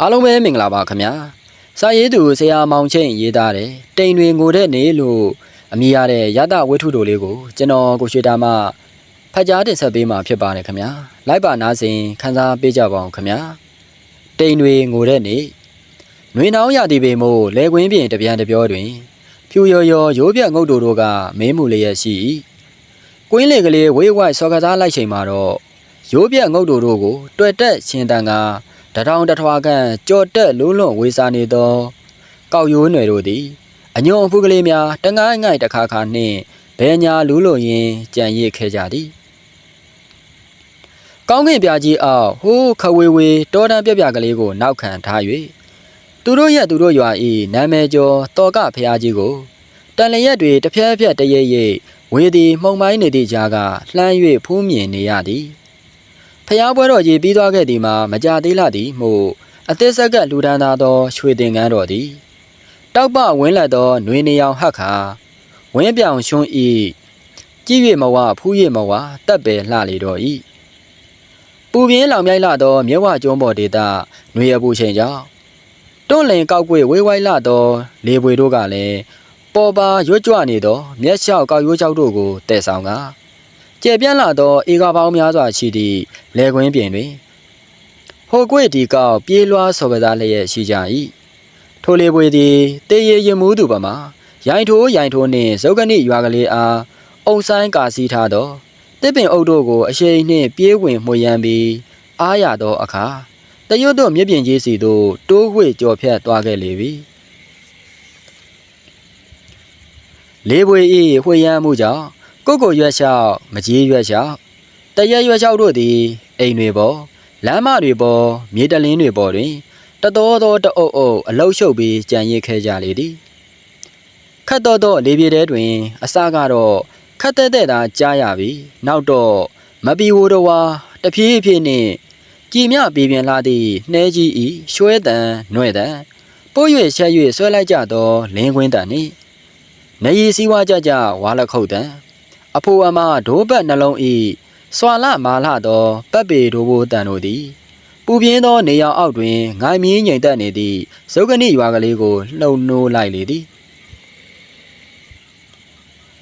အားလုံးပဲမင်္ဂလာပါခင်ဗျာစာရေးသူဆရာမောင်ချင်းရေးသားတယ်တိမ်တွေငိုတဲ့နေလို့အမည်ရတဲ့ရတဝိထုတို့လေးကိုကျွန်တော်ကိုရွှေတာမဖတ်ကြားတင်ဆက်ပေးမှာဖြစ်ပါတယ်ခင်ဗျာလိုက်ပါနားစဉ်ခန်းစားပေးကြပါအောင်ခင်ဗျာတိမ်တွေငိုတဲ့နေຫນွေနှောင်းရသည်ပေမို့လဲကွင်းပြင်တပြန်တပြောတွင်ဖြူရော်ရော်ရိုးပြငုတ်တို့တို့ကမင်းမှုလျက်ရှိ၏ကွင်းလေကလေးဝေးဝိုက်စော်ကစားလိုက်ချိန်မှာတော့ရိုးပြငုတ်တို့တို့ကိုတွေ့တက်ရှင်တန်က တထောင်တထွာခန့်ကြော်တက်လုံးလွန်ဝေစာနေသော ကောက်ရိုးနယ်တို့သည်အညွန်အဖူးကလေးများတငိုင်းငိုက်တစ်ခါခါနှင့်ဘဲညာလူးလို့ရင်းကြံရစ်ခဲ့ကြသည်ကောင်းကင်ပြာကြီးအောက်ဟိုးခဝေဝေတောတန်းပြပြကလေးကိုနောက်ခံထား၍သူတို့ရဲ့သူတို့ရွာဤနာမည်ကျော်တော်ကဖျားကြီးကိုတန်လျက်တွေတစ်ဖျက်ဖျက်တရေရိပ်ဝေသည်မှုံပိုင်းနေသည့်ကြားကလှမ်း၍ဖူးမြင်နေရသည် ဖျားပွဲတော်ကြီးပြီးသွားခဲ့သည်မှာမကြသေးလာသည်မှုအသစ်ဆက်ကလူဒန်းသားသောရွှေတင်ကန်းတော်သည်တောက်ပဝင်းလက်သောနှွေနေရောင်ဟက်ခါဝင်းပြောင်ရှွန်းဤကြည့်၍မဝဖူး၍မဝတက်ပယ်လှလေတော်ဤပူပြင်းလောင်မြိုက်လာသောမြဝကျွန်းပေါ်ဒေသຫນွေအပူချိန်ကြောင့်တွန့်လင်ကောက်ကွေဝေးဝိုင်းလာသောလေပွေတို့ကလည်းပေါ်ပါရွတ်ကြွနေသောမျက်လျှောက်ကောက်ရိုးချောက်တို့ကိုတည်ဆောင်ကား ကျေပြန့်လာသောဧကပေါင်းများစွာရှိသည့်လေကွင်းပြင်တွင်ဟိုကွေဒီကောက်ပြေးလွှားစော်ကစားလျက်ရှိကြ၏ထိုလေပွေသည်တေရရင်မှုသူပမာရိုင်ထိုးရိုင်ထိုးနှင့်ဇုတ်ကနိရွာကလေးအားအုံဆိုင်ကာစီထားသောတစ်ပင်အုပ်တို့ကိုအရှိန်နှင့်ပြေးဝင်မှွေရန်ပြီးအားရသောအခါတရွတ်တို့မြစ်ပြင်ကြီးစီသို့တိုးဝှေ့ကြော်ဖြတ်သွားခဲ့လေပြီလေပွေဤဝှေ့ရန်မှုကြောင့် ကိုကိုရွက်လျှောက်မကြီးရွက်လျှောက်တရက်ရွက်လျှောက်တို့သည်အိမ်တွေပေါ်လမ်းမတွေပေါ်မြေတလင်းတွေပေါ်တွင်တတော်သောတအုပ်အုပ်အလုတ်ရှုပ်ပြီးကြံရစ်ခဲ့ကြလေသည်ခတ်တော်သောလေပြေတဲတွင် အစကတော့ခတ်တဲ့တဲ့သာကြားရပြီနောက်တော့မပီဝိုတော်ဝါတဖြည်းဖြည်းနှင့်ကြည်မြပြေပြန်လာသည့်နှဲကြီးဤရွှဲတန်ຫນွဲ့တန်ပိုး၍ဆက်၍ဆွဲလိုက်ကြသောလင်းကွင်းတန်နှင့်နေရီစည်းဝါးကြကြဝါလက်ခုတ်တန် အဖိုးအမဒိုးဘက်နှလုံးဤစွာလမာလသောပတ်ပေဒိုးဘိုးတန်တို့သည်ပူပြင်းသောနေရောင်အောက်တွင်ငိုင်မီးငိမ်သက်နေသည့်ဇုတ်ကနိရွာကလေးကိုလှုံနိုးလိုက်လေသည်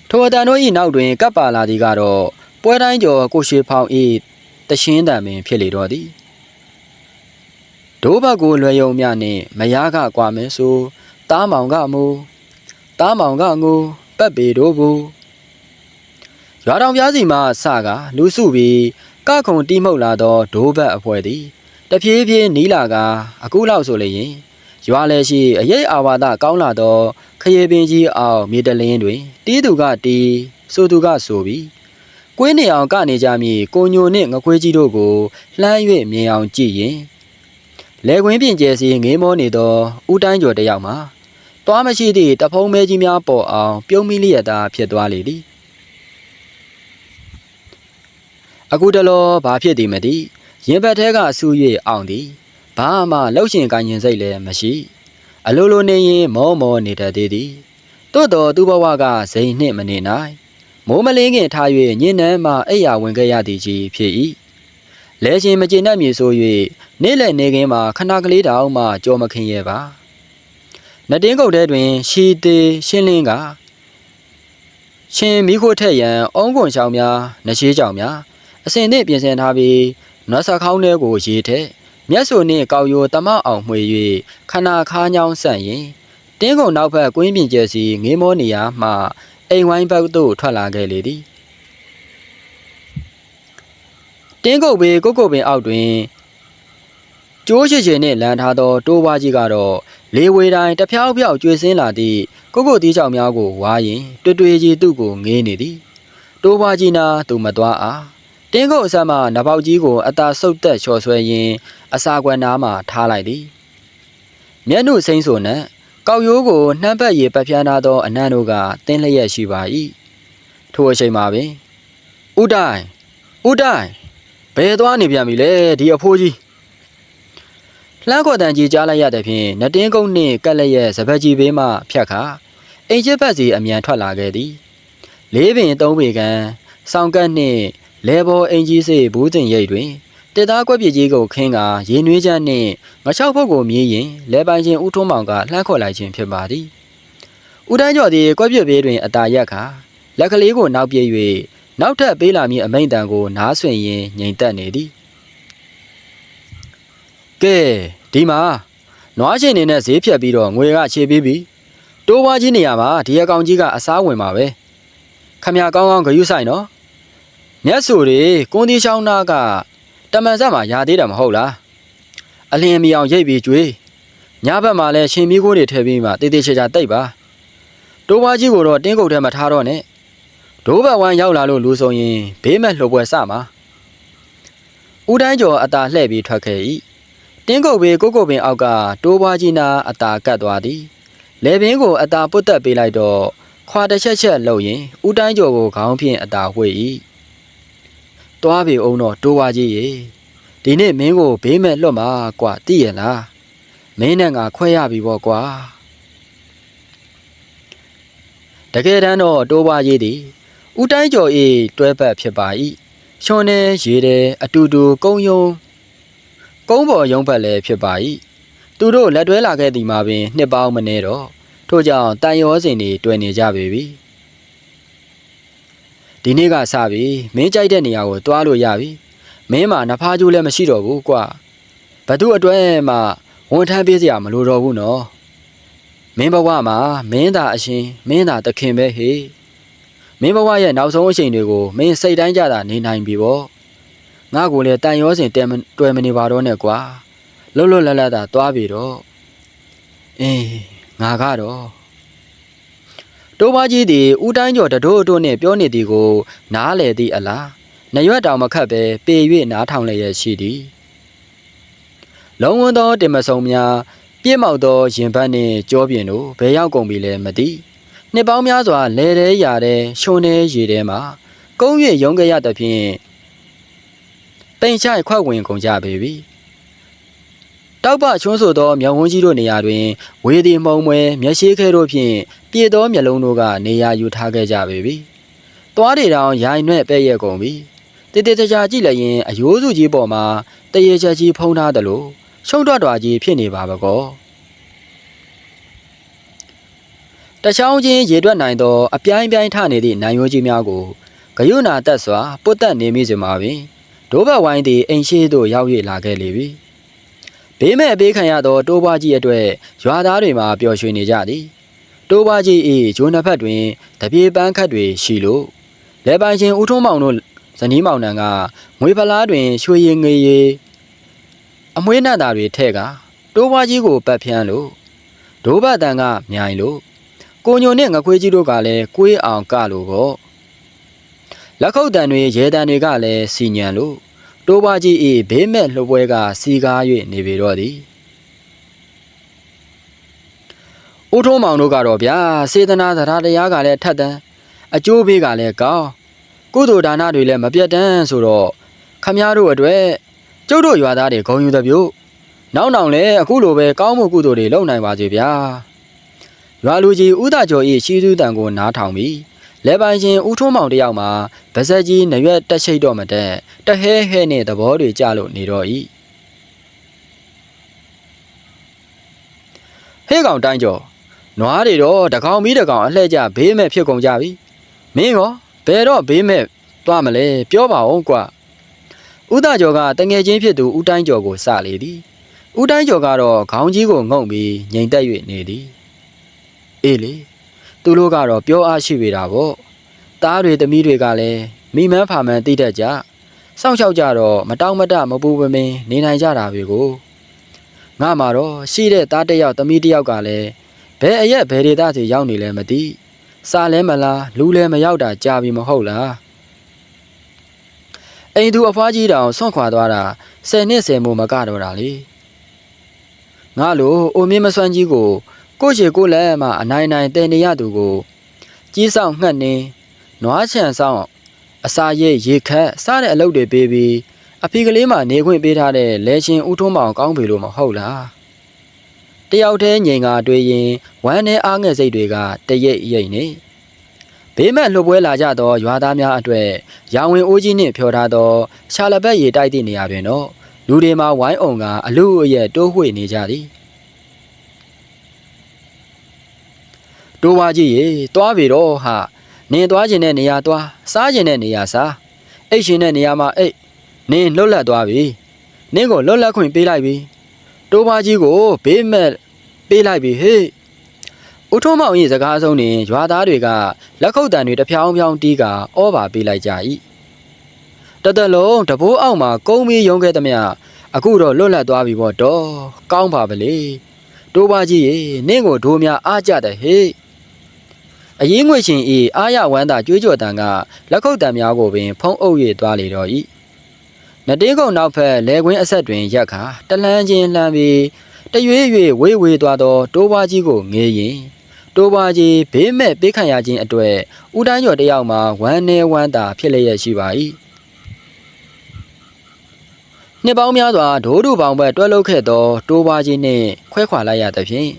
ထိုအတန်တို့၏နောက်တွင်ကပ်ပါလာသည်ကတော့ပွဲတိုင်းကျော်ကိုရွှေဖောင်၏တရှင်းတံပင်ဖြစ်လေတော့သည်ဒိုးဘက်ကိုလွယ်ယုံမြနှင့်မယားကကွာမယ်ဆိုတားမောင်ကမူတားမောင်ကငိုပတ်ပေတို့ဘူး ရွာတော်ပြားစီမှစကလူစုပြီးကခုံတီးမှုတ်လာသောဒိုးဘက်အဖွဲသည်တဖြည်းဖြည်းနီးလာကအခုလောက်ဆိုလျင်ရွာလည်းရှိအရေးအာဝါဒကောင်းလာသောခရေပင်ကြီးအောင်မြေတလင်းတွင် တီးသူကတီးဆိုသူကဆိုပြီးကွင်းနေအောင်ကနေကြမည်ကိုညိုနှင့်ငခွေးကြီးတို့ကိုလှမ်း၍မြင်အောင်ကြည့်ရင်လေကွင်းပြင်ကျဲစီငေးမောနေသောဦးတိုင်းကျော်တစ်ယောက်မှာသွားမရှိသည့်တဖုံးမဲကြီးများပေါ်အောင်ပြုံးမိလျက်သာဖြစ်သွားလေသည် အခုတလောဘာဖြစ်သည်မသိရင်ဘတ်ထဲကဆူ၍အောင်သည်ဘာမှလှုပ်ရှင်ကိုင်းရင်စိတ်လည်းမရှိ အလိုလိုနေရင်မောမောနေတတ်သေးသည်သို့တော်သူ့ဘဝကဇိမ်နှင့်မနေနိုင်မိုးမလင်းခင်ထား၍ညင်နန်းမှအိယာဝင်ခဲ့ရသည်ကြီးဖြစ်၏လဲရှင်မကျေနပ်မြေဆို၍နေ့လည်းနေခင်းမှာခဏကလေးတောင်မှကြောမခင်ရဲ့ပါနတ်တင်းကုတ်ထဲတွင် ရှီသေးရှင်းလင်းကရှင်မိခိုးထက်ရန်အုံးကွန်ချောင်းများနရှိကြောင်များ အစင်နဲ့ပြင်ဆင်ထားပြီးနွားဆခေါင်းထဲကိုရေထက်မျက်စုံနှင့်ကောက်ရိုးတမအောင်မှွေ၍ခနာခါးညောင်းဆန့်ရင်တင်းကုံနောက်ဘက်ကွင်းပြင်ကျဲစီငေးမောနေရာမှအိမ်ဝိုင်းဘက်သို့ထွက်လာခဲ့လေသည်တင်းကုတ်ပေကုတ်ကုတ်ပင်အောက်တွင်ကျိုးရှိချင်နှင့်လန်ထားသောတိုးပွားကြီးကတော့လေဝေတိုင်းတဖြောက်ဖြောက်ကျွေစင်းလာသည့်ကုတ်ကုတ်တီးချောင်များကိုဝါရင်တွေ့တွေ့ကြီးသူ့ကိုငေးနေသည်တိုးပွားကြီးနာသူမသွားအား တင်းကုတ်အစမှနဘောက်ကြီးကိုအသာဆုတ်သက်ချော်ဆွဲရင်းအစာကွယ်နားမှထားလိုက်သည်မျက်နှုစိမ့်ဆိုနှင့်ကောက်ရိုးကိုနှမ်းပတ်ရည်ပပြန်းထားသောအနံ့တို့ကတင်းလျက်ရှိပါ၏ထိုအချိန်မှာပင်ဥတိုင်ဥတိုင်ဘယ်သွားနေပြန်ပြီလဲဒီအဖိုးကြီးလှမ်းခေါ်တန်ကြီးကြားလိုက်ရတဲ့ဖြင့်နတ်တင်းကုန်းနှင့်ကက်လက်ရဲ့စပတ်ကြီးဘေးမှဖြတ်ခါအိမ်ချစ်ဘက်စီအမြန်ထွက်လာခဲ့သည်လေးပင်သုံးပေကန်စောင်းကတ်နှင့် လဲဘောအင်ကြီးစေဘူးတင်ရိပ်တွင်တစ်သားကွက်ပြစ်ကြီးကိုခင်းကရေနွေးချမ်းနှင့်ငချောက်ဖုတ်ကိုမြည်ရင်လဲပိုင်ချင်းဦးထွန်းမောင်ကလှမ်းခေါ်လိုက်ခြင်းဖြစ်ပါသည်ဦးတန်းကျော်သည်ကွက်ပြစ်ဘေးတွင်အတာရက်ခါလက်ကလေးကိုနောက်ပြေး၍နောက်ထပ်ပေးလာမည့်အမိန်တန်ကိုနားဆွင့်ရင်းငြိမ်သက်နေသည်ကဲဒီမှာနွားရှင်နေနဲ့ဈေးဖြတ်ပြီးတော့ငွေကခြေပေးပြီတိုးဝါကြီးနေရမှာဒီအကောင်ကြီးကအစားဝင်ပါပဲခမရကောင်းကောင်းဂယုဆိုင်နော် မျက်สูတွေကွန်ဒီချောင်းနာကတမန်ဆက်မှာရာသေးတယ်မဟုတ်လားအလင်းမီအောင်ရိပ်ပြီးကျွေးညဘက်မှာလဲရှင်မီးကိုတွေထည့်ပြီးမှတေးသေးချာချာတိတ်ပါတိုးဝါကြီးကိုတော့တင်းကုတ်ထဲမှာထားတော့နဲ့ဒိုးဘက်ဝမ်းရောက်လာလို့လူဆိုရင်ဘေးမဲ့လှုပ်ပွဲစမှာဦးတိုင်းကျော်အตาလှဲ့ပြီးထွက်ခဲ့၏တင်းကုတ်ဘေးကိုကိုပင်အောက်ကတိုးပွားကြီးနာအตาကတ်သွားသည်လေပင်ကိုအตาပုတ်တက်ပေးလိုက်တော့ခွာတစ်ချက်ချက်လှုပ်ရင်ဦးတိုင်းကျော်ကိုခေါင်းဖြင့်အตาဝှေ့၏ တွားပေအောင်တော့တိုးပွားကြီးရေဒီနေ့မင်းကိုဘေးမဲ့လွတ်မှာကွာသိရလားမင်းနဲ့ငါခွဲရပြီပေါ့ကွာတကယ်တမ်းတော့တိုးပွားကြီးသည်ဦးတိုင်းကျော်၏တွဲပတ်ဖြစ်ပါ၏ရှွန်နေရေတယ်အတူတူကုန်းယုံကုန်းပေါ်ရုံးဘက်လည်းဖြစ်ပါ၏သူတို့လက်တွဲလာခဲ့သည်မှာပင်နှစ်ပေါင်းမနေတော့ထို့ကြောင့်တန်ရောစင်တွေတွေ့နေကြပေပြီ ဒီနေ့ကစပြီမင်းကြိုက်တဲ့နေရာကိုတွားလို့ရပြီမင်းမှာနဖားကျိုးလည်းမရှိတော့ဘူးကွာဘသူအတွက်မှဝန်ထမ်းပေးစရာမလိုတော့ဘူးနော်မင်းဘဝမှာမင်းသာအရှင်မင်းသာသခင်ပဲဟေ့မင်းဘဝရဲ့နောက်ဆုံးအချိန်တွေကိုမင်းစိတ်တိုင်းကြတာနေနိုင်ပြီပေါ့ငါကိုလည်းတန်ရောစင်တဲမတွေ့မနေပါတော့နဲ့ကွာလွတ်လွတ်လပ်လပ်သာသွားပြီတော့အေးငါကတော့ တိုးပါကြီးသည်ဦးတိုင်းကျော်တတို့တို့နှင့်ပြောနေသည်ကို နားလေသည့်အလားနရွက်တောင်မခတ်ပဲပေ၍နားထောင်လျက်ရှိသည်လုံးဝသောတင်မဆုံများပြည့်မောက်သောရင်ဘတ်နှင့်ကြောပြင်တို့ဘယ်ရောက်ကုန်ပြီလဲမသိနှစ်ပေါင်းများစွာလဲတဲရာတဲ့ရှုံနေရေထဲမှာကုန်း၍ရုံးကြရသဖြင့်ပိန်ချိုက်ခွက်ဝင်ကုန်ကြပေပြီ တောက်ပချွန်းဆိုသောမြောင်ဝန်းကြီးတို့နေရာတွင် ဝေဒီမှုံမွဲမျက်ရှိခဲတို့ဖြင့်ပြေသောမျက်လုံးတို့ကနေရာယူထားခဲ့ကြပေပြီသွားတွေတောင်ရိုင်နှဲ့ပဲ့ရက်ကုန်ပြီတေတေတကြာကြည့်လိုက်ရင်အယိုးစုကြီးပေါ်မှာတရေချက်ကြီးဖုံးထားသလိုရှုံတော့တော်ကြီးဖြစ်နေပါဘကောတချောင်းချင်းရေတွက်နိုင်သောအပြိုင်ပြိုင်ထနေသည့်နိုင်ရိုးကြီးများကိုဂယုနာတက်စွာပုတ်တက်နေမိစဉ်မှာပင်ဒိုးဘဝိုင်းသည်အိမ်ရှိသို့ရောက်၍လာခဲ့လေပြီ ဘေးမဲ့အပေးခံရသောတိုးပွားကြီးအတွက်ရွာသားတွေမှာပျော်ရွှင်နေကြသည်တိုးပွားကြီး၏ဂျိုးနှစ်ဖက်တွင်တပြေပန်းခတ်တွေရှိလို့လဲပိုင်ရှင်ဦးထုံးမောင်တို့ဇနီးမောင်နှံကငွေဖလားတွင်ရွှေရည်ငွေရည်အမွှေးနှံတာတွေထဲ့ကတိုးပွားကြီးကိုပတ်ဖြန်းလို့ဒိုးဘတန်ကမြိုင်လို့ကိုညိုနဲ့ငခွေးကြီးတို့ကလည်းကွေးအောင်ကလို့ပေါ့လက်ခုပ်တန်တွေရဲတန်တွေကလည်းစီညံလို့ တိုးပွားကြီး၏ဘေးမဲ့လှပွဲကစီကား၍နေပေတော့သည်ဦးထုံးမောင်တို့ကတော့ဗျာစေတနာတရားတရားကလည်းထက်တန်းအကျိုးပေးကလည်းကောင်းကုသိုလ်ဒါနတွေလည်းမပြတ်တမ်းဆိုတော့ခမည်းတော်အတွက်ကျုပ်တို့ရွာသားတွေဂုံယူသပြုနောက်နောင်လည်းအခုလိုပဲကောင်းမှုကုသိုလ်တွေလုပ်နိုင်ပါစေဗျာရွာလူကြီးဦးသားကျော်၏ရှိသူတန်ကိုနားထောင်ပြီး လဲပိုင်ရှင်ဦးထုံးမောင်တယောက်မှာဗဇက်ကြီးနရွက်တက်ချိတ်တော့မတက်တဟဲဟဲနဲ့သဘောတွေကြလို့နေတော့၏ဟဲကောင်တိုင်းကျော်နွားတွေတော့တကောင်မီးတကောင်အလှည့်ကြဘေးမဲ့ဖြစ်ကုန်ကြပြီမင်းရောဘယ်တော့ဘေးမဲ့သွားမလဲပြောပါဦးကွာဦးသားကျော်ကတငယ်ချင်းဖြစ်သူဦးတိုင်းကျော်ကိုစလေသည်ဦးတိုင်းကျော်ကတော့ခေါင်းကြီးကိုငုံပြီးငိမ်သက်၍နေသည်အေးလေ သူတို့ကတော့ပြောအားရှိပေတာပေါ့သားတွေသမီးတွေကလည်းမိမန်းဖာမန်းသိတတ်ကြစောင့်ရှောက်ကြတော့မတောင်းမတမပူပမင်းနေနိုင်ကြတာပဲကိုငါမှာတော့ရှိတဲ့သားတစ်ယောက်သမီးတစ်ယောက်ကလည်းဘယ်အရက်ဘယ်ဒေသစီရောက်နေလဲမသိစားလဲမလားလူလဲမရောက်တာကြာပြီမဟုတ်လားအိမ်သူအဖွားကြီးတောင်ဆွန့်ခွာသွားတာဆယ်နှစ်ဆယ်မို့မကတော့တာလေငါလိုအိုမင်းမစွမ်းကြီးကို ကိုချေကိုလက်မှအနိုင်နိုင်တည်နေရသူကိုကြီးဆောင်ငှက်နေနွားချန်ဆောင်အစာရိတ်ရေခတ်စားတဲ့အလုပ်တွေပေးပြီးအဖေကလေးမှနေခွင့်ပေးထားတဲ့လဲရှင်ဦးထုံးမောင်ကောင်းပြီလို့မဟုတ်လားတယောက်တည်းငိန်ကတွေးရင်ဝမ်းနဲ့အားငယ်စိတ်တွေကတရိပ်ရိပ်နေဘေးမဲ့လှုပ်ပွဲလာကြသောရွာသားများအတွေ့ရောင်ဝင်အိုးကြီးနှင့်ဖျော်ထားသောရှာလဘက်ရေတိုက်သည့်နေရာတွင်တော့လူတွေမှာဝိုင်းအောင်ကအလူအယက်တိုးဝှေ့နေကြသည် တိုးဝါကြီးရေတွားပြီတော့ဟာနင်တွားခြင်းတဲ့နေရာတွားစားခြင်းတဲ့နေရာစားအိတ်ရှင်တဲ့နေရာမှာအိတ်နင်လွတ်လပ်သွားပြီနင်ကိုလွတ်လပ်ခွင့်ပေးလိုက်ပြီတိုးဝါကြီးကိုဘေးမဲ့ပေးလိုက်ပြီဟေ့ဦးထုံးမောင်၏စကားဆုံးတွင်ရွာသားတွေကလက်ခုပ်တံတွေတဖြောင်းဖြောင်းတီးကဩဘာပေးလိုက်ကြ၏တသက်လုံးတဘိုးအောက်မှာကုန်းပြီးရုံးခဲ့သမျှအခုတော့လွတ်လပ်သွားပြီပေါ့တော့ကောင်းပါဗလေတိုးပါကြီးရေနင့်ကိုဒိုးများအားကြတယ်ဟေ့ အရင်ငွေရှင်ဤအာရဝမ်းသာကြွေးကြော်တန်ကလက်ခုပ်တံများကိုပင်ဖုံးအုပ်၍သွားလေတော့၏နတေးကုံနောက်ဖက်လဲကွင်းအဆက်တွင်ရက်ခါတလန်းချင်းလှမ်းပြီးတရွေ့၍ဝေးဝေးသွားသောတိုးပါကြီးကိုငေးရင်တိုးပါကြီးဘေးမဲ့ပေးခံရခြင်းအတွေ့ဦးတိုင်းကျော်တယောက်မှဝမ်းနေဝမ်းသာဖြစ်လျက်ရှိပါ၏နှစ်ပေါင်းများစွာဒိုးဒူပေါင်ဘက်တွဲလုခဲ့သောတိုးပါကြီးနှင့်ခွဲခွာလိုက်ရသဖြင့်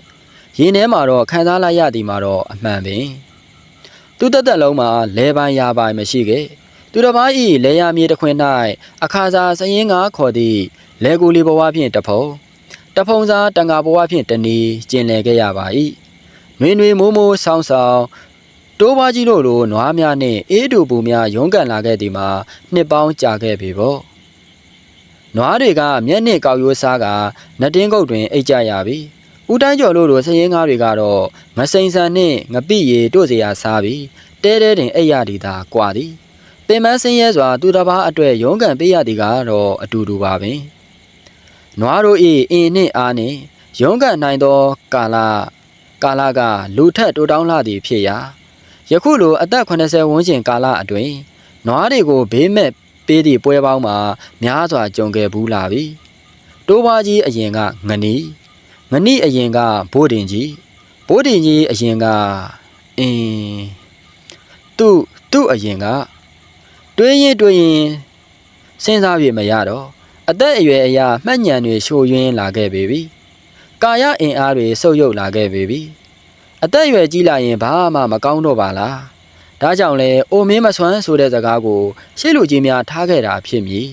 ရင်ထဲမှာတော့ခံစားလိုက်ရသည်မှာတော့အမှန်ပင် သူတသက်လုံးမှာလဲပိုင်းရပိုင်းမရှိခဲ့သူတစ်ပါးဤလဲရမြေတစ်ခွင်၌အခါစားစရင်ငါခေါ်သည့်လဲကူလီဘဝဖြင့်တဖုံတဖုံစားတန်ဃာဘဝဖြင့်တနီကျင်လည်ခဲ့ရပါ၏နွေနွေမိုးမိုးဆောင်းဆောင်းတိုးပွားကြီးတို့လိုနွားများနှင့်အေးတူပူများရုန်းကန်လာခဲ့သည်မှာနှစ်ပေါင်းကြာခဲ့ပြီပေါ့နွားတွေကမျက်နှင့်ကောက်ရိုးစားကနတ်တင်းကုတ်တွင်အိတ်ကြရပြီ ဦးတိုင်းကျော်တို့လိုစရင်ငါးတွေကတော့ငစိန်ဆန်နှင့်ငပိရီတို့စရာစားပြီးတဲတဲတင်အိတ်ရသည်သာကွာသည်ပင်မဆင်းရဲစွာသူတစ်ပါးအတွေ့ရုန်းကန်ပေးရသည်ကတော့အတူတူပါပင်နွားတို့၏အင်းနှင့်အားနှင့်ရုန်းကန်နိုင်သောကာလကာလကလူထက်တိုးတောင်းလာသည်ဖြစ်ရာယခုလိုအသက်80ဝန်းကျင်ကာလအတွင်းနွားတွေကိုဘေးမဲ့ပေးသည့်ပွဲပေါင်းမှာများစွာကြုံခဲ့ဘူးလာပြီတိုးပွားကြီးအရင်ကငနီ ငနီအရင်ကဘိုးတင်ကြီးဘိုးတင်ကြီးအရင်ကအင်းသူ့သူ့အရင်ကတွေးရင်တွေးရင်စဉ်းစားပြမရတော့အသက်အရွယ်အရာမှတ်ညံတွေရှို့ယွင်းလာခဲ့ပေပြီကာယအင်အားတွေဆုပ်ယုပ်လာခဲ့ပေပြီအသက်အရွယ်ကြီးလာရင်ဘာမှမကောင်းတော့ပါလားဒါကြောင့်လဲအိုမင်းမဆွမ်းဆိုတဲ့စကားကိုရှေ့လူကြီးများထားခဲ့တာဖြစ်မည်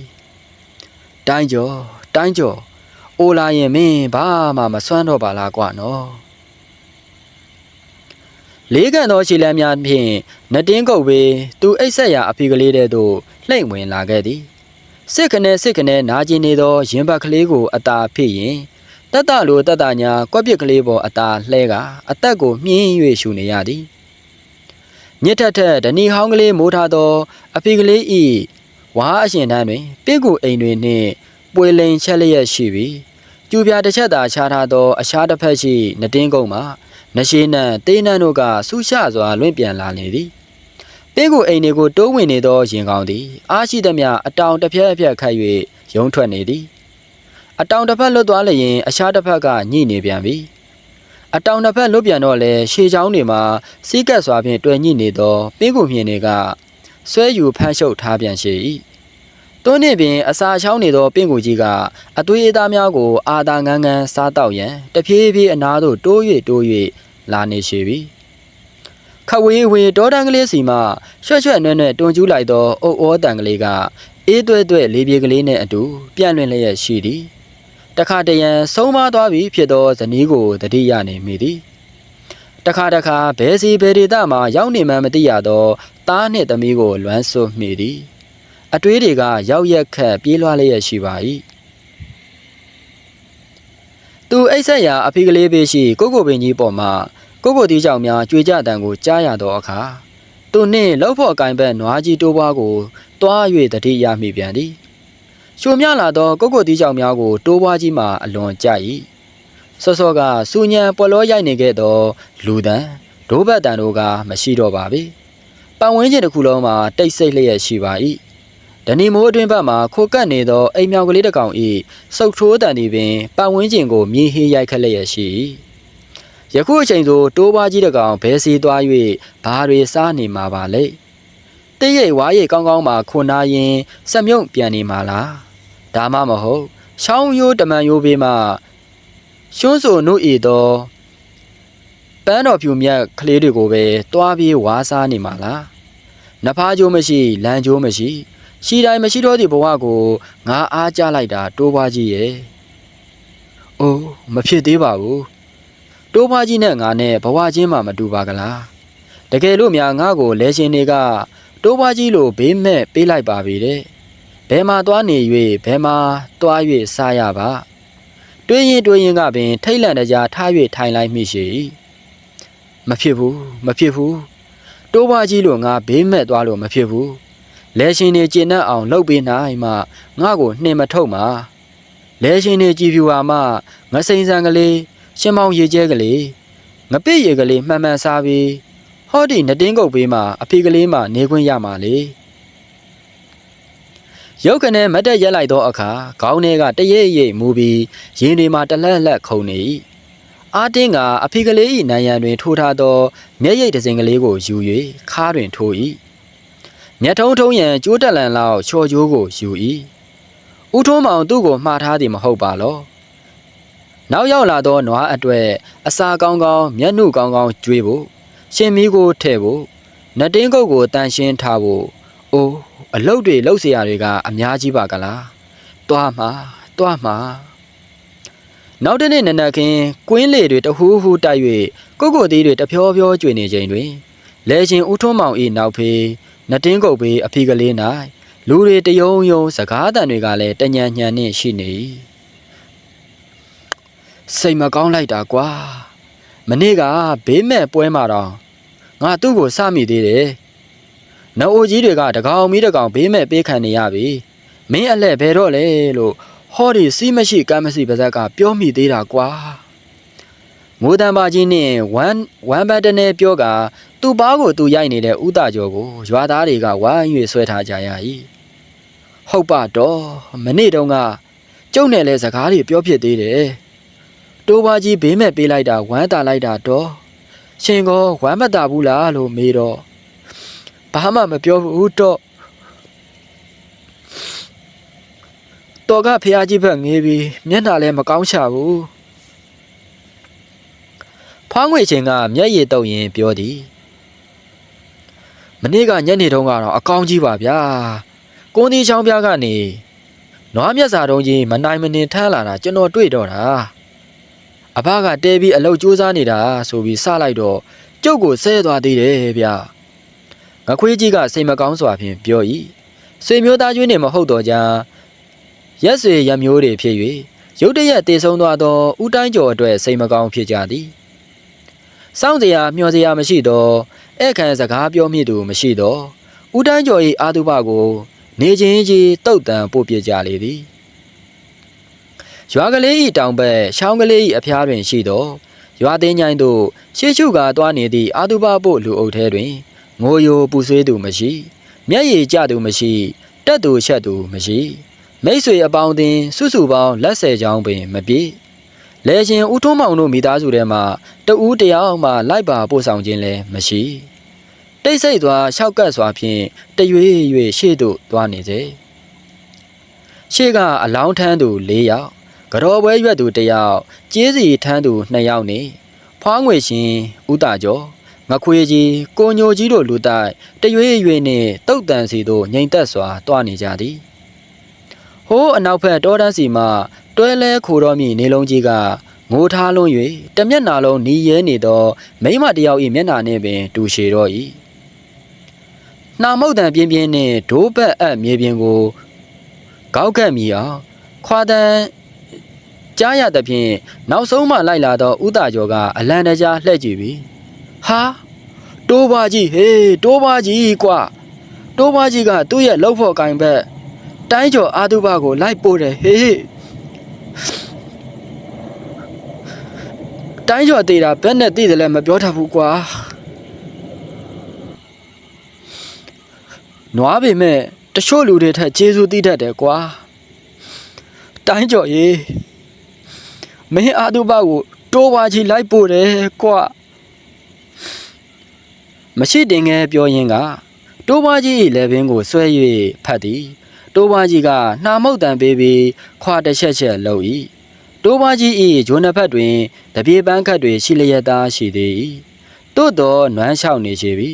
တိုင်းကျော်တိုင်းကျော် အိုလာရင်မင်းဘာမှမဆွမ်းတော့ပါလားကွာနော်လေးကန်သောခြေလမ်းများဖြင့်နတင်းကုတ်ပေသူအိတ်ဆက်ရာအဖေကလေးတဲ့သို့လှိမ့်ဝင်လာခဲ့သည်စစ်ခနဲ့စစ်ခနဲ့နာကျင်နေသောရင်ဘတ်ကလေးကိုအသာဖိရင်တတ်တလိုတတ်တညာကွက်ပစ်ကလေးပေါ်အသာလှဲကအသက်ကိုမြင်း၍ရှူနေရသည်မြစ်ထက်ထက်ဒဏီဟောင်းကလေးမိုးထားသော အဖေကလေးဤဝါအရှင်တန်းတွင်ပင့်ကူအိမ်တွင်နှင့် ပွေလိန်ချက်လျက်ရှိပြီးကျူပြတစ်ချက်သာခြားထားသောအခြားတစ်ဖက်ရှိနတင်းကုန်းမှာနရှိနံတေးနန်းတို့ကဆူရှစွာလွင့်ပြန်လာနေသည်ပင့်ကူအိမ်တွေကိုတိုးဝင်နေသောရင်ကောင်းသည်အားရှိသမျှအတောင်တစ်ဖြက်အဖြက်ခတ်၍ရုံထွက်နေသည်အတောင်တစ်ဖက်လွတ်သွားလျင်အခြားတစ်ဖက်ကညှိနေပြန်ပြီအတောင်တစ်ဖက်လွတ်ပြန်တော့လဲရှေချောင်းတွေမှာစီးကပ်စွာဖြင့်တွေ့ညှိနေသောပင့်ကူမြင်တွေကဆွဲယူဖမ်းရှုပ်ထားပြန်ရှိ၏ တွန်းနှင့်ပင်အစာချောင်းနေသောပင့်ကူကြီးကအသွေးအသားများကို အာသာငန်းငန်းစားတော့ရန်တဖြည်းဖြည်းအနားသို့တိုး၍တိုး၍လာနေရှိပြီခဝေးဝေဒေါတန်ကလေးစီမှရွှဲ့ရွှဲ့နွဲ့နွဲ့တွန်ကျူးလိုက်သောအုတ်ဩတန်ကလေးကအေးသွဲ့သွဲ့လေးပြေကလေးနှင့်အတူပြန့်လွင့်လျက်ရှိသည်တခါတရံဆုံးမသွားပြီဖြစ်သောဇနီးကိုတတိယနေမိသည်တခါတခါဘဲစီဘဲဒေတာမှရောက်နေမှမသိရသောသားနှင့်သမီးကိုလွမ်းဆွမိသည် အတွေးတွေကရောက်ရက်ခတ်ပြေးလွှားလျက်ရှိပါ၏သူအိတ်ဆက်ရာအဖေကလေးပေးရှိကိုကိုပင်ကြီးပေါ်မှာကိုကိုတီးကြောင်များကြွေကြတန်ကိုကြားရသောအခါသူနှင့်လှုပ်ဖို့အကင်ဘက်နွားကြီးတိုးပွားကိုတွား၍တတိရမိပြန်သည်ရှိုမြလာသောကိုကိုတီးကြောင်များကိုတိုးပွားကြီးမှအလွန်ကြ၏စောစောကစူညံပွက်လောရိုက်နေခဲ့သောလူတန်ဒိုးဘတ်တန်တို့ကမရှိတော့ပါပြီပတ်ဝန်းကျင်တစ်ခုလုံးမှာတိတ်ဆိတ်လျက်ရှိပါ၏ ဒနီမိုးအတွင်းဘက်မှာခိုကပ်နေသောအိမ်မြောင်ကလေးတစ်ကောင်၏စုပ်ထိုးတန်သည်ပင်ပတ်ဝန်းကျင်ကိုမြေဟေးရိုက်ခတ်လျက်ရှိယခုအချိန်သို့တိုးပွားကြီးတစ်ကောင်ဘဲစီသွား၍ဘာတွေစားနေမှာပါလဲတည့်ရိပ်ဝါးရိပ်ကောင်းကောင်းမှခွန်နာရင်စက်မြုံပြန်နေမှာလားဒါမှမဟုတ်ရှောင်းရိုးတမန်ရိုးဘေးမှရှွန်းဆိုနှုတ်ဤသောပန်းတော်ဖြူမြတ်ကလေးတွေကိုပဲတွားပြေးဝါးစားနေမှာလားနဖားကြိုးမရှိလမ်းကြိုးမရှိ ရှီတိုင်းမရှိတော့သည့်ဘဝကိုငါအားကြလိုက်တာ တိုးပွားကြီးရဲ့အိုးမဖြစ်သေးပါဘူးတိုးပွားကြီးနဲ့ငါနဲ့ဘဝချင်းမှမတူပါကလားတကယ်လို့များငါကိုလဲရှင်တွေကတိုးပွားကြီးလို့ဘေးမဲ့ပေးလိုက်ပါပြီတဲ့ဘယ်မှာသွားနေ၍ဘယ်မှာသွား၍စားရပါတွေးရင်တွေးရင်ကပင် ထိတ်လန့်တကြားထား၍ထိုင်လိုက်မိရှိ၏မဖြစ်ဘူးမဖြစ်ဘူးတိုးပွားကြီးလို့ငါဘေးမဲ့သွားလို့မဖြစ်ဘူး လဲရှင်တွေကျင့်တတ်အောင်လုပ်ပေးနိုင်မှငါ့ကိုနှင်မထုတ်မှာလဲရှင်တွေကြည်ဖြူပါမှငစိမ့်ဆန်ကလေးရှင်မောင်ရေကျဲကလေးငပစ်ရေကလေးမှန်မှန်စားပြီးဟောဒီနတင်းကုတ်ပေးမှအဖေကလေးမှနေခွင့်ရမှာလေရုပ်ကနေမတ်တက်ရက်လိုက်သောအခါခေါင်းထဲကတရေရိပ်မူပြီးရင်တွေမှာတလက်လက်ခုန်နေ၏အာတင်းကအဖေကလေး၏နိုင်ရန်တွင်ထိုးထားသောမျက်ရည်တစ်စင်ကလေးကိုယူ၍ခါးတွင်ထိုး၏ မျက်ထုံးထုံးရန်ကျိုးတက်လန်လောက်ချော်ကျိုးကိုယူ၏ဦးထုံးမောင်သူ့ကိုမှားထားသည်မဟုတ်ပါလောနောက်ရောက်လာသောနွားအတွေ့အစာကောင်းကောင်းမျက်နှုကောင်းကောင်းကျွေးဖို့ရှင်မီးကိုထဲ့ဖို့နတ်တင်းကုတ်ကိုတန်ရှင်းထားဖို့အိုးအလုတ်တွေလှုပ်เสียရတွေကအများကြီးပါကလားတွားမှာတွားမှာနောက်တစ်နေ့နနက်ခင်းကွင်းလေတွေတဟူးဟူးတိုက်၍ကိုကိုသေးတွေတဖြောဖြောကျွေနေချိန်တွင်လဲရှင်ဦးထွန်းမောင်၏နောက်ဖေး နတ်တင်းကုတ်ဘေးအဖီကလေး၌လူတွေတယုံယုံစကားတန်တွေကလည်းတညံညံနှင့်ရှိနေ၏စိတ်မကောင်းလိုက်တာကွာမနေ့ကဘေးမဲ့ပွဲမှာတော့ငါသူ့ကိုစမိသေးတယ်။နှအိုကြီးတွေကတကောင်မီးတကောင်ဘေးမဲ့ပေးခံနေရပြီ။မင်းအလှဲ့ဘယ်တော့လဲလို့ဟောဒီစီးမရှိကမ်းမရှိပါဇက်ကပြောမိသေးတာကွာ။ ငိုတန်ပါကြီးနဲ့ဝမ်ဝမ်ဘတ်တနဲ့ပြောကသူ့ပါးကိုသူရိုက်နေတဲ့ဥဒကျော်ကိုရွာသားတွေကဝိုင်း၍ဆွဲထားကြရ၏။ဟုတ်ပါတော့မနေ့တုန်းကကျုပ်နဲ့လဲစကားတွေပြောဖြစ်သေးတယ်။တိုးပါကြီးဘေးမဲ့ပေးလိုက်တာဝမ်းတာလိုက်တာတော့ရှင်ကောဝမ်းမတာဘူးလားလို့မေးတော့ဘာမှမပြောဘူးတော့တော်ကဖះကြီးဘက်ငေးပြီးမျက်နှာလည်းမကောင်းချဘူး ဖွားငွေချင်းကမျက်ရည်တုပ်ရင်ပြောသည်မနေ့ကညနေတုန်းကတော့အကောင်းကြီးပါဗျာကုန်းဒီချောင်းပြားကနေနွားမျက်စာတုံးကြီးမနိုင်မနှင်ထမ်းလာတာကျွန်တော်တွေ့တော့တာအဘကတဲပြီးအလုတ်ကြိုးစားနေတာဆိုပြီးစလိုက်တော့ကျုပ်ကိုဆဲသွားသေးတယ်ဗျငခွေးကြီးကစိတ်မကောင်းစွာဖြင့်ပြော၏ဆွေမျိုးသားကျွေးနေမဟုတ်တော့ကြရက်ဆွေရမျိုးတွေဖြစ်၍ရုတ်တရက်တည်ဆုံးသွားသောဦးတိုင်းကျော်အတွက်စိတ်မကောင်းဖြစ်ကြသည် စောင့်စရာမျှော်စရာမရှိတော့ဧကန်စကားပြောမိသူမရှိတော့ဦးတိုင်းကျော်၏အာတုဘကို နေချင်းကြီးတုတ်တန်ပို့ပြကြလေသည်ရွာကလေး၏တောင်ဘက်ရှောင်းကလေး၏အဖျားတွင်ရှိသောရွာသေးညိုင်းသို့ရှေးရှုကသွားနေသည့်အာတုဘဖို့လူအုပ်ထဲတွင်ငိုယိုပူဆွေးသူမရှိ မျက်ရည်ကျသူမရှိတက်သူချက်သူမရှိ မိတ်ဆွေအပေါင်းအသင်းစုစုပေါင်းလက်ဆယ်ချောင်းပင်မပြည့် လဲရှင်ဦးထွန်းမောင်တို့မိသားစုထဲမှာတဦးတယောက်မှလိုက်ပါပို့ဆောင်ခြင်းလည်းမရှိတိတ်ဆိတ်သွားရှောက်ကပ်စွာဖြင့်တရွေ့ရွေ့ရှေ့သို့သွားနေစေရှေ့ကအလောင်းထမ်းသူ၄ယောက်ကြောပွဲရွက်သူတစ်ယောက်ကျေးစီထမ်းသူ2ယောက်နဲ့ဖွားငွေရှင်ဦးတာကျော်ငခွေကြီးကိုညိုကြီးတို့လူတိုက်တရွေ့ရွေ့နှင့်တုတ်တန်စီတို့ငိမ့်သက်စွာတွားနေကြသည်ဟိုးအနောက်ဘက်တောတန်းစီမှ တွဲလဲခိုတော်မီနေလုံးကြီးကငိုထားလွန်း၍တမျက်နာလုံးနီးရဲနေသောမိမတယောက်၏မျက်နာနှင့်ပင်တူရှည်တော့၏နှာမုတ်တံပြင်းပြင်းနှင့်ဒိုးဘက်အပ်မြေပြင်ကိုကောက်ကပ်မိအောင်ခွာတန်းကြားရသဖြင့်နောက်ဆုံးမှလိုက်လာသောဥဒကျော်ကအလံတကြားလှည့်ကြည့်ပြီးဟာတိုးပါကြီးဟေးတိုးပါကြီးကွာတိုးပါကြီးကသူ့ရဲ့လှုပ်ဖို့ကင်ဘက်တိုင်းကျော်အာတုဘကိုလိုက်ပို့တယ်ဟေး တိုင်းကျော်သေးတာဘက်နဲ့သိတယ်လည်းမပြောတတ်ဘူးကွာနွားပေမဲ့တချို့လူတွေထက်ကျေးဇူးသိတတ်တယ်ကွာတိုင်းကျော်ရေမင်းအာတုဘကိုတိုးပါကြီးလိုက်ပို့တယ်ကွာမရှိတင်ငယ်ပြောရင်းကတိုးပါကြီး၏လက်ဘင်းကိုဆွဲ၍ဖတ်သည် တိုးပါကြီးကနှာမုတ်တန်ပေးပြီးခွာတစ်ချက်ချက်လှုပ်၏တိုးပွားကြီး၏ဂျိုးနှစ်ဖက်တွင်တပြေပန်းခတ်တွေရှိလျက်သားရှိသေး၏သို့တော့နွမ်းလျှောက်နေရှိပြီ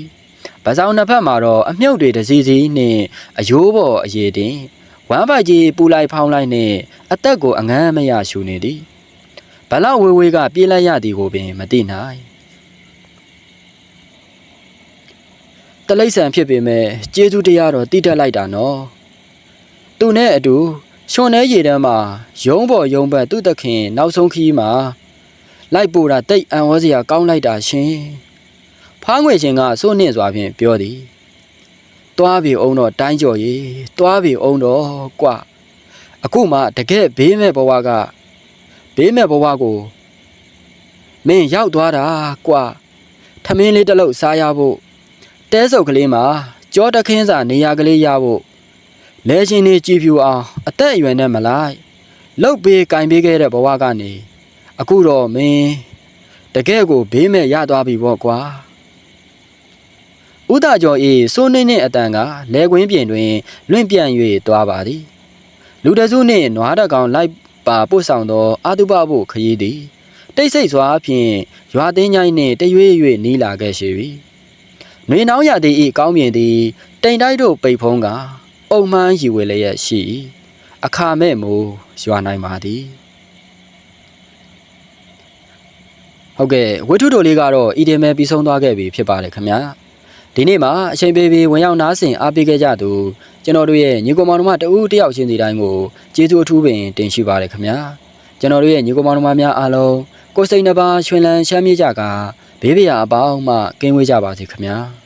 ပစောင်းနှစ်ဖက်မှာတော့အမြုပ်တွေတစ်စီစီနှင့်အယိုးပေါ်အရေတင်ဝမ်းပိုက်ကြီးပူလိုက်ဖောင်းလိုက်နှင့်အသက်ကိုအငမ်းမရရှူနေသည်ဘလောက်ဝေးဝေးကပြေးလိုက်ရသည်ကိုပင်မသိနိုင်တလိษံဖြစ်ပေမဲ့ကျေးဇူးတရားတော်တည်တတ်လိုက်တာနော် သူနဲ့အတူရှင်နေရည်တန်းမှာရုံးပေါ်ရုံးဘက်သူ့သခင်နောက်ဆုံးခီးမှာလိုက်ပို့တာတိတ်အံ့ဩစရာကောင်းလိုက်တာရှင်ဖားငွေရှင်ကစိုးနှင့်စွာဖြင့်ပြောသည်တွားပြီအောင်တော့တိုင်းကြော်ရီတွားပြီအောင်တော့ကွအခုမှတကယ်ဘေးမဲ့ဘဝကဘေးမဲ့ဘဝကိုမင်းရောက်သွားတာကွထမင်းလေးတစ်လုံးစားရဖို့တဲဆုပ်ကလေးမှာကြောတခင်းစာနေရာကလေးရဖို့ လဲရှင်နေကြည်ဖြူအောင်အသက်အရွယ်နဲ့မလိုက်လှုပ်ပေးကင်ပေးခဲ့တဲ့ဘဝကနေအခုတော့မင်းတကယ်ကိုဘေးမဲ့ရသွားပြီပေါ့ကွာဥဒကျော်ဤစိုးနေနှင့်အတန်ကလဲကွင်းပြင်တွင်လွင့်ပြန့်၍သွားပါသည်လူတစုနှင့်နွားတကောင်လိုက်ပါပို့ဆောင်သောအာတုပဖို့ခရီးသည်တိတ်ဆိတ်စွာဖြင့်ရွာသိန်းချိုင်းနှင့်တရွေ့၍နီးလာခဲ့ရှိပြီ။နှွေနှောင်းရသည်ဤကောင်းမြင်သည်တိမ်တိုက်တို့ပိတ်ဖုံးက ပုံမှန်ရီဝေလျက်ရှိ၏အခါမဲ့မူရွာနိုင်ပါသည်ဟုတ်ကဲ့ဝိထုတို့လေးကတော့ဤတင်မဲ့ပြီးဆုံးသွားခဲ့ပြီဖြစ်ပါတယ်ခင်ဗျာဒီနေ့မှာအချိန်ပေးပြီးဝင်ရောက်နားဆင်အားပေးခဲ့ကြသူကျွန်တော်တို့ရဲ့ညီကောင်မောင်တို့မတဦးတယောက်ချင်းစီတိုင်းကိုကျေးဇူးအထူးပင်တင်ရှိပါတယ်ခင်ဗျာကျွန်တော်တို့ရဲ့ညီကောင်မောင်တို့မများအားလုံးကိုယ်စိတ်နှပါရွှင်လန်းချမ်းမြေ့ကြကဘေးပရာအပေါင်းမှကင်းဝေးကြပါစေခင်ဗျာ